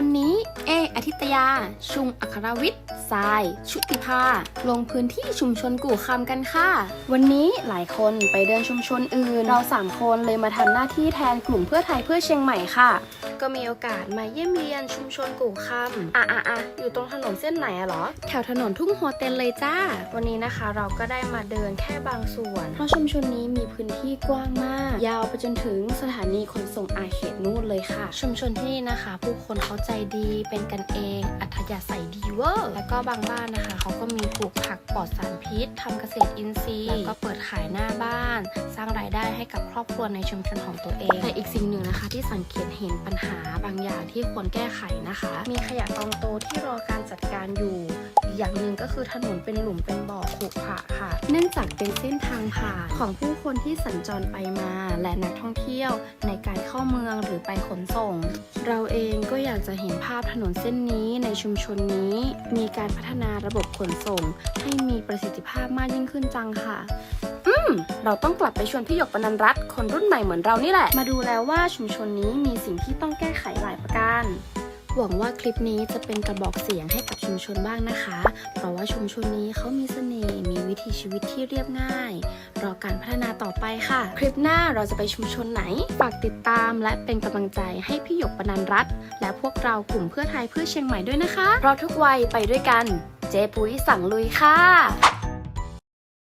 วันนี้ เออธิตยา ชุมอัครวิทย์ทราย ชุติภา ลงพื้นที่ชุมชนกู่คำกันค่ะ วันนี้หลายคนไปเดินชุมชนอื่น เราสามคนเลยมาทำหน้าที่แทนกลุ่มเพื่อไทยเพื่อเชียงใหม่ค่ะ ก็มีโอกาสมาเยี่ยมเยียนชุมชนกู่คำอะอะอะอยู่ตรงถนนเส้นไหนอะเหรอ แถวถนนทุ่งหัวเต็นเลยจ้า วันนี้นะคะเราก็ได้มาเดินแค่บางส่วน เพราะชุมชนนี้มีพื้นที่กว้างมาก ยาวไปจนถึงสถานีขนส่งอาเขตนู่นเลยค่ะ ชุมชนที่นี่นะคะ ผู้คนเขาใจดีเป็นกันเอง อัธยาศัยดีเวอร์แล้วก็บางบ้านนะคะเขาก็มีปลูกผักปลอดสารพิษทำเกษตรอินทรีย์แล้วก็เปิดขายหน้าบ้าน สร้างรายได้ให้กับครอบครัวในชุมชนของตัวเอง แต่อีกสิ่งหนึ่งนะคะ ที่สังเกตเห็นปัญหาบางอย่างที่ควรแก้ไขนะคะ มีขยะกองโตที่รอการจัดการอยู่ อย่างหนึ่งก็คือถนนเป็นหลุมเป็นบ่อขรุขระค่ะ เนื่องจากเป็นเส้นทางผ่านของผู้คนที่สัญจรไปมา และนักท่องเที่ยวในการเข้าเมืองหรือไปขนส่ง เราเองก็อยากจะเห็นภาพถนนเส้นนี้ในชุมชนนี้ มีการพัฒนาระบบขนส่ง ให้มีประสิทธิภาพมากยิ่งขึ้นจังค่ะอืม เราต้องกลับไปชวนพี่หยกปนันรัตน์คนรุ่นใหม่เหมือนเรานี่แหละ มาดูแล้วว่าชุมชนนี้มีสิ่งที่ต้องแก้ไขหลายประการ หวังว่าคลิปนี้จะเป็นกระบอกเสียงให้กับชุมชนบ้างนะคะ เพราะว่าชุมชนนี้เขามีเสน่ห์ มีวิถีชีวิตที่เรียบง่าย รอการพัฒนาต่อไปค่ะ คลิปหน้าเราจะไปชุมชนไหน ฝากติดตามและเป็นกำลังใจให้พี่หยกปนันรัตน์และพวกเรากลุ่มเพื่อไทยเพื่อเชียงใหม่ด้วยนะคะ เพราะทุกวัยไปด้วยกัน เจ๊ปุ้ยสั่งลุยค่ะ